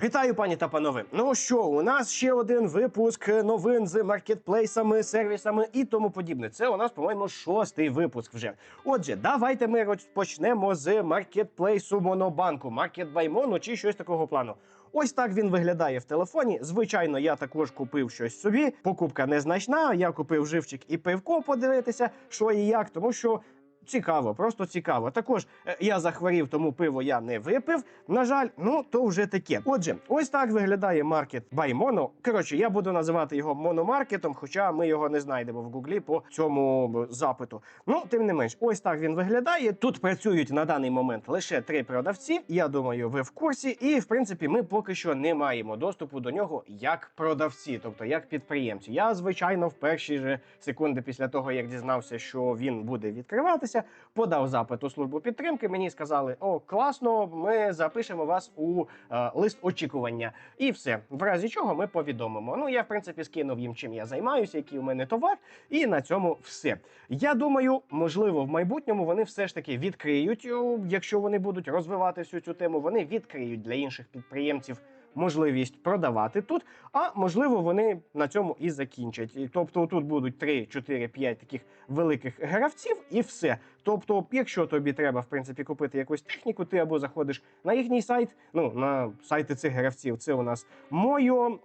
Вітаю, пані та панове. Ну що, у нас ще один випуск новин з маркетплейсами, сервісами і тому подібне. Це у нас, по-моєму, шостий випуск вже. Отже, давайте ми розпочнемо з маркетплейсу Монобанку, Маркетбаймону чи щось такого плану. Ось так він виглядає в телефоні. Звичайно, я також купив щось собі. Покупка незначна. Я купив живчик і пивко подивитися, що і як, тому що. Цікаво, просто цікаво. Також е, я захворів, тому пиво я не випив. На жаль, ну то вже таке. Отже, ось так виглядає маркет Баймоно. Коротше, я буду називати його мономаркетом, хоча ми його не знайдемо в гуглі по цьому запиту. Ну, тим не менш, ось так він виглядає. Тут працюють на даний момент лише три продавці. Я думаю, ви в курсі, і в принципі, ми поки що не маємо доступу до нього як продавці, тобто як підприємці. Я звичайно в перші же секунди після того, як дізнався, що він буде відкриватися, подав запит у службу підтримки. Мені сказали: о, класно, ми запишемо вас у е, лист очікування. І все. В разі чого ми повідомимо. Ну я в принципі скинув їм, чим я займаюся, який у мене товар, і на цьому все. Я думаю, можливо, в майбутньому вони все ж таки відкриють, якщо вони будуть розвивати всю цю тему, вони відкриють для інших підприємців. Можливість продавати тут, а можливо, вони на цьому і закінчать. Тобто, тут будуть 3, 4, 5 таких великих гравців, і все. Тобто, якщо тобі треба в принципі купити якусь техніку, ти або заходиш на їхній сайт, ну на сайти цих гравців. Це у нас Мойо,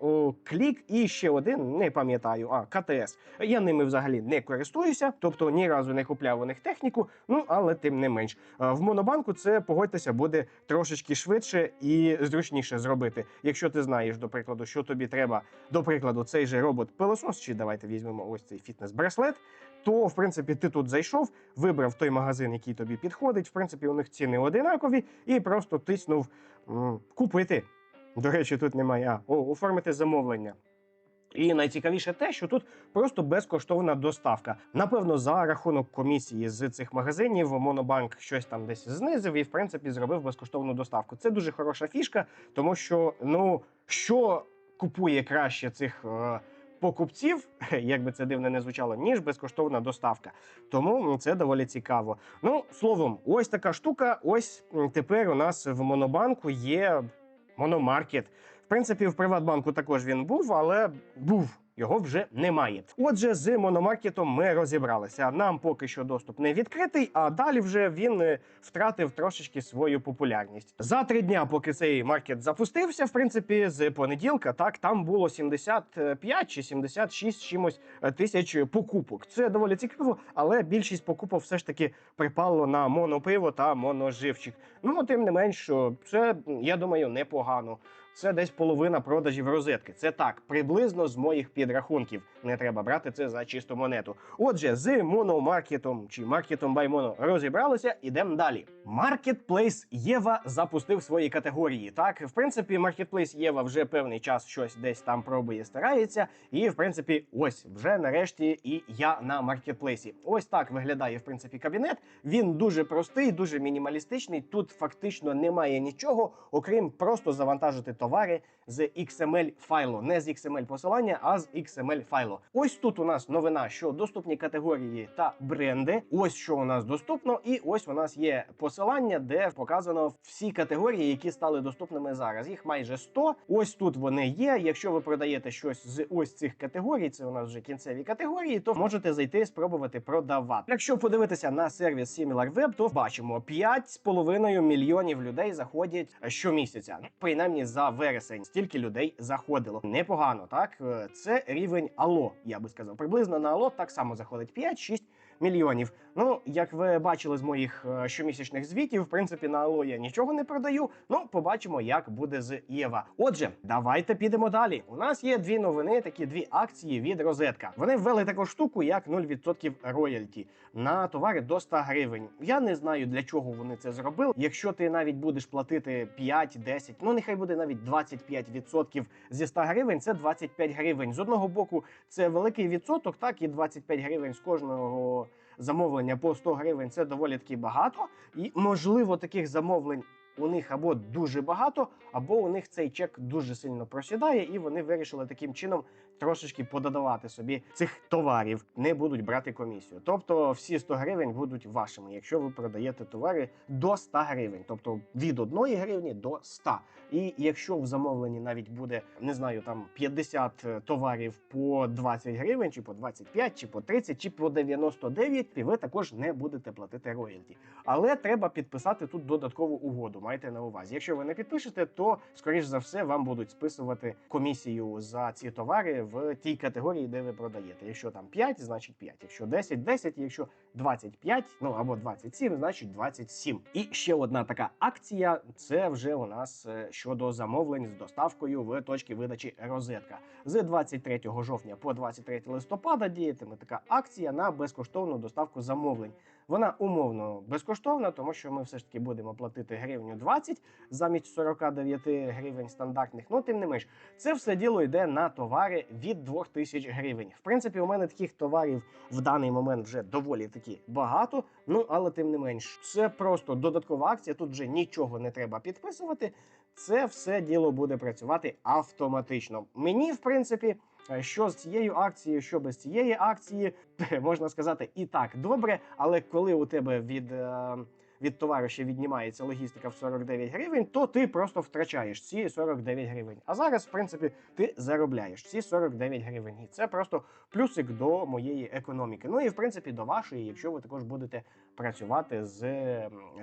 Клік і ще один, не пам'ятаю, а КТС. Я ними взагалі не користуюся, тобто ні разу не купляв у них техніку. Ну але тим не менш, в монобанку це погодьтеся буде трошечки швидше і зручніше зробити. Якщо ти знаєш, до прикладу, що тобі треба, до прикладу, цей же робот пилосос, чи давайте візьмемо ось цей фітнес-браслет, то в принципі ти тут зайшов, вибрав той магазин, який тобі підходить. В принципі, у них ціни одинакові, і просто тиснув купити. До речі, тут немає а, о, оформити замовлення. І найцікавіше те, що тут просто безкоштовна доставка. Напевно, за рахунок комісії з цих магазинів Монобанк щось там десь знизив і в принципі зробив безкоштовну доставку. Це дуже хороша фішка, тому що ну що купує краще цих. Е- Покупців, як би це дивно не звучало, ніж безкоштовна доставка. Тому це доволі цікаво. Ну, словом, ось така штука. Ось тепер у нас в Монобанку є мономаркет. В принципі, в Приватбанку також він був, але був. Його вже немає. Отже, з мономаркетом ми розібралися. Нам поки що доступ не відкритий, а далі вже він е, втратив трошечки свою популярність. За три дня, поки цей маркет запустився, в принципі, з понеділка так там було 75 чи 76 чимось е, тисяч покупок. Це доволі цікаво, але більшість покупок все ж таки припало на монопиво та моноживчик. Ну тим не менш, це я думаю непогано. Це десь половина продажів розетки. Це так, приблизно з моїх підрахунків. Не треба брати це за чисту монету. Отже, з мономаркетом чи маркетом баймоно розібралися. Ідемо далі. Маркетплейс Єва запустив свої категорії. Так, в принципі, маркетплейс Єва вже певний час щось десь там пробує, старається. І в принципі, ось вже нарешті і я на маркетплейсі. Ось так виглядає в принципі кабінет. Він дуже простий, дуже мінімалістичний. Тут фактично немає нічого, окрім просто завантажити товари з XML файлу, не з XML посилання, а з XML файлу. Ось тут у нас новина, що доступні категорії та бренди. Ось що у нас доступно, і ось у нас є посилання, де показано всі категорії, які стали доступними зараз. Їх майже 100. Ось тут вони є. Якщо ви продаєте щось з ось цих категорій, це у нас вже кінцеві категорії, то можете зайти спробувати продавати. Якщо подивитися на сервіс SimilarWeb, то бачимо 5,5 мільйонів людей заходять щомісяця. Принаймні за вересень стільки людей заходило. Непогано, так Е, це рівень Ало, я би сказав. Приблизно на Ало так само заходить 5-6 мільйонів. Ну, як ви бачили з моїх е, щомісячних звітів, в принципі, на Ало я нічого не продаю. Ну, побачимо, як буде з Єва. Отже, давайте підемо далі. У нас є дві новини, такі дві акції від розетка. Вони ввели таку штуку, як 0% роялті на товари до 100 гривень. Я не знаю для чого вони це зробили. Якщо ти навіть будеш платити 5-10, ну нехай буде навіть 25% зі 100 гривень, це 25 гривень. З одного боку, це великий відсоток, так і 25 гривень з кожного замовлення по 100 гривень це доволі таки багато. І можливо таких замовлень. У них або дуже багато, або у них цей чек дуже сильно просідає, і вони вирішили таким чином трошечки пододавати собі цих товарів, не будуть брати комісію. Тобто всі 100 гривень будуть вашими, якщо ви продаєте товари до 100 гривень, тобто від 1 гривні до 100. І якщо в замовленні навіть буде не знаю, там 50 товарів по 20 гривень, чи по 25, чи по 30, чи по 99, і ви також не будете платити роялті. Але треба підписати тут додаткову угоду. Майте на увазі. Якщо ви не підпишете, то скоріш за все вам будуть списувати комісію за ці товари в тій категорії, де ви продаєте. Якщо там 5, значить 5. Якщо 10, 10, якщо 25, ну або 27, значить 27. І ще одна така акція. Це вже у нас е, щодо замовлень з доставкою в точки видачі розетка. З 23 жовтня по 23 листопада діятиме така акція на безкоштовну доставку замовлень. Вона умовно безкоштовна, тому що ми все ж таки будемо платити гривню 20 замість 49 гривень стандартних. Ну тим не менш, це все діло йде на товари від 2000 гривень. В принципі, у мене таких товарів в даний момент вже доволі таки багато. Ну але тим не менш, це просто додаткова акція. Тут вже нічого не треба підписувати. Це все діло буде працювати автоматично. Мені, в принципі. Е, Що з цією акцією, що без цієї акції, можна сказати і так добре. Але коли у тебе від, е, від товару ще віднімається логістика в 49 гривень, то ти просто втрачаєш ці 49 гривень. А зараз, в принципі, ти заробляєш ці 49 гривень. І це просто плюсик до моєї економіки. Ну і в принципі до вашої, якщо ви також будете працювати з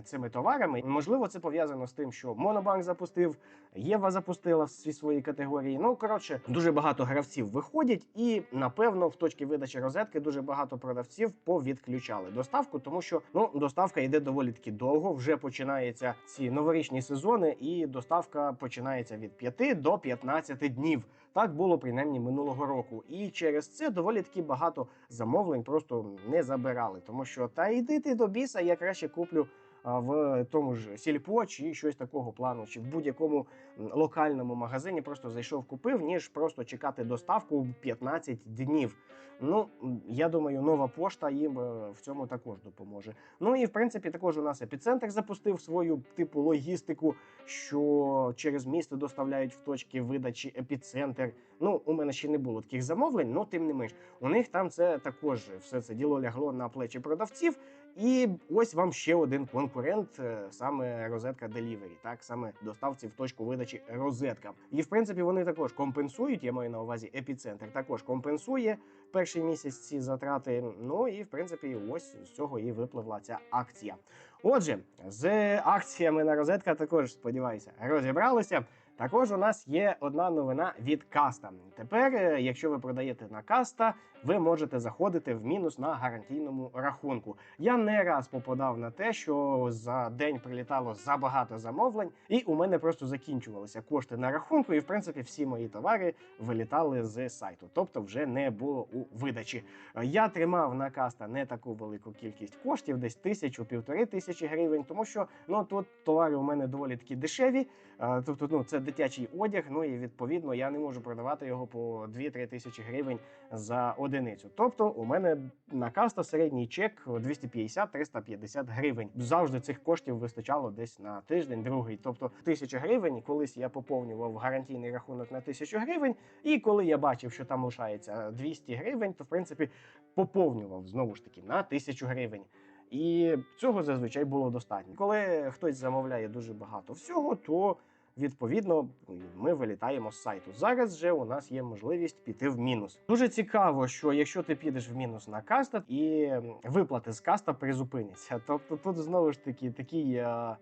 цими товарами. Можливо, це пов'язано з тим, що Монобанк запустив, Єва запустила всі свої категорії. Ну коротше, дуже багато гравців виходять, і напевно в точці видачі розетки дуже багато продавців повідключали доставку, тому що ну доставка йде доволі таки довго. Вже починаються ці новорічні сезони, і доставка починається від 5 до 15 днів. Так було принаймні минулого року, і через це доволі таки багато замовлень просто не забирали, тому що та йди ти до біса, я краще куплю. В тому ж сільпо чи щось такого плану, чи в будь-якому локальному магазині просто зайшов, купив, ніж просто чекати доставку 15 днів. Ну я думаю, нова пошта їм е, в цьому також допоможе. Ну і в принципі, також у нас епіцентр запустив свою типу логістику, що через місто доставляють в точки видачі епіцентр. Ну, у мене ще не було таких замовлень, але тим не менш, у них там це також все це діло лягло на плечі продавців. І ось вам ще один конкурент, е, саме розетка Delivery, так саме доставці в точку видачі розетка. І в принципі вони також компенсують. Я маю на увазі епіцентр. Також компенсує перший місяць ці затрати. Ну і в принципі, ось з цього і випливла ця акція. Отже, з акціями на розетка також сподіваюся розібралися. Також у нас є одна новина від каста. Тепер, е, якщо ви продаєте на каста, ви можете заходити в мінус на гарантійному рахунку. Я не раз попадав на те, що за день прилітало забагато замовлень, і у мене просто закінчувалися кошти на рахунку, і в принципі всі мої товари вилітали з сайту, тобто вже не було у видачі. Я тримав на каста не таку велику кількість коштів, десь тисячу, півтори тисячі гривень, тому що ну тут товари у мене доволі такі дешеві. е, Тобто, ну це дитячий одяг. Ну і відповідно я не можу продавати його по 2-3 тисячі гривень за одиницю. Тобто, у мене на каста середній чек 250-350 гривень. Завжди цих коштів вистачало десь на тиждень, другий. Тобто, тисяча гривень. Колись я поповнював гарантійний рахунок на тисячу гривень, і коли я бачив, що там лишається 200 гривень, то в принципі поповнював знову ж таки на тисячу гривень. І цього зазвичай було достатньо. Коли хтось замовляє дуже багато всього, то відповідно ми вилітаємо з сайту. Зараз же у нас є можливість піти в мінус. Дуже цікаво, що якщо ти підеш в мінус на каста, і виплати з каста призупиняться. Тобто тут знову ж таки такий. е,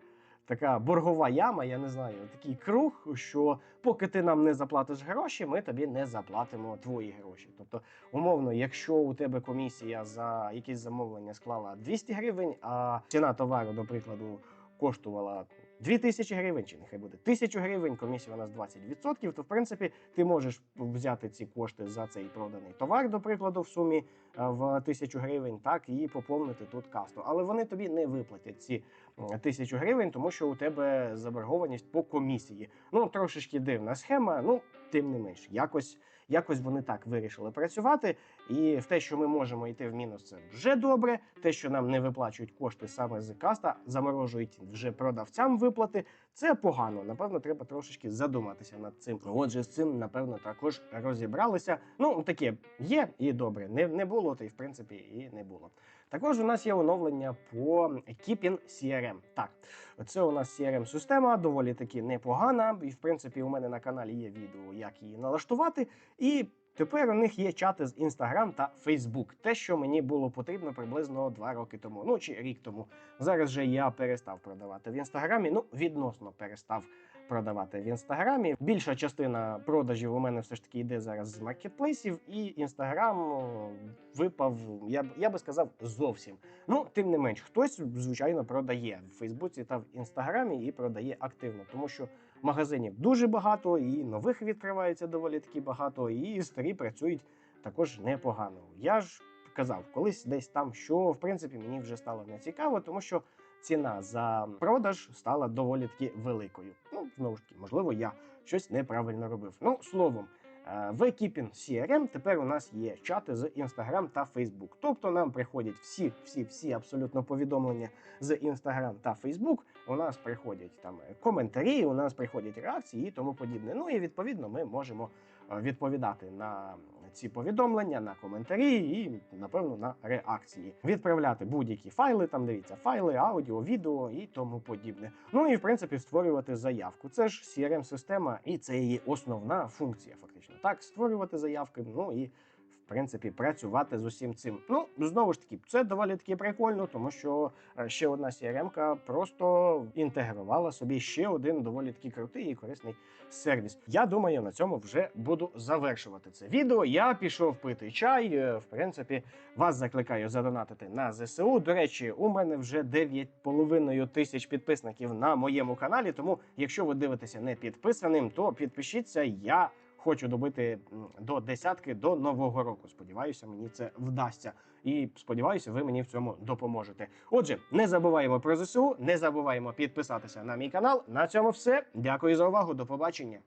Така боргова яма, я не знаю, такий круг, що поки ти нам не заплатиш гроші, ми тобі не заплатимо твої гроші. Тобто, умовно, якщо у тебе комісія за якісь замовлення склала 200 гривень, а ціна товару, до прикладу, коштувала 2000 гривень, чи нехай буде 1000 гривень, комісія у нас 20%, то в принципі ти можеш взяти ці кошти за цей проданий товар, до прикладу, в сумі е, в 1000 гривень, так і поповнити тут касту. Але вони тобі не виплатять ці 1000 гривень, тому що у тебе заборгованість по комісії. Ну трошечки дивна схема, ну тим не менш, якось. Якось вони так вирішили працювати. І в те, що ми можемо йти в мінус, це вже добре. Те, що нам не виплачують кошти саме з каста, заморожують вже продавцям виплати. Це погано. Напевно, треба трошечки задуматися над цим. Отже, з цим напевно також розібралися. Ну таке є і добре. Не, не було, то й в принципі і не було. Також у нас є оновлення по Keeping CRM. Так, це у нас crm система доволі таки непогана. І в принципі, у мене на каналі є відео, як її налаштувати. І тепер у них є чати з Instagram та Facebook. Те, що мені було потрібно приблизно два роки тому, ну чи рік тому. Зараз же я перестав продавати в інстаграмі. Ну, відносно перестав продавати в інстаграмі. Більша частина продажів у мене все ж таки йде зараз з маркетплейсів, і інстаграм випав, я б я би сказав, зовсім. Ну, тим не менш, хтось звичайно продає в Фейсбуці та в інстаграмі і продає активно, тому що магазинів дуже багато, і нових відкривається доволі таки багато, і старі працюють також непогано. Я ж казав колись десь там, що в принципі мені вже стало не цікаво, тому що ціна за продаж стала доволі таки великою. Ну знову ж таки, можливо, я щось неправильно робив. Ну словом. Е, В Keeping CRM тепер у нас є чати з Instagram та Facebook. Тобто нам приходять всі, всі, всі абсолютно повідомлення з Instagram та Facebook. У нас приходять там коментарі, у нас приходять реакції і тому подібне. Ну і відповідно ми можемо е, відповідати на ці повідомлення, на коментарі і, напевно, на реакції. Відправляти будь-які файли, там дивіться, файли, аудіо, відео і тому подібне. Ну і в принципі створювати заявку. Це ж crm система і це її основна функція, фактично. Так, створювати заявки, ну і. Принципі, працювати з усім цим. Ну знову ж таки, це доволі таки прикольно, тому що е, ще одна CRM-ка просто інтегрувала собі ще один доволі таки крутий і корисний сервіс. Я думаю, на цьому вже буду завершувати це відео. Я пішов пити чай. Е, В принципі, вас закликаю задонатити на ЗСУ. До речі, у мене вже 9,5 тисяч підписників на моєму каналі. Тому, якщо ви дивитеся не підписаним, то підпишіться. Я хочу добити до десятки до нового року. Сподіваюся, мені це вдасться. І сподіваюся, ви мені в цьому допоможете. Отже, не забуваємо про ЗСУ, не забуваємо підписатися на мій канал. На цьому все. Дякую за увагу. До побачення.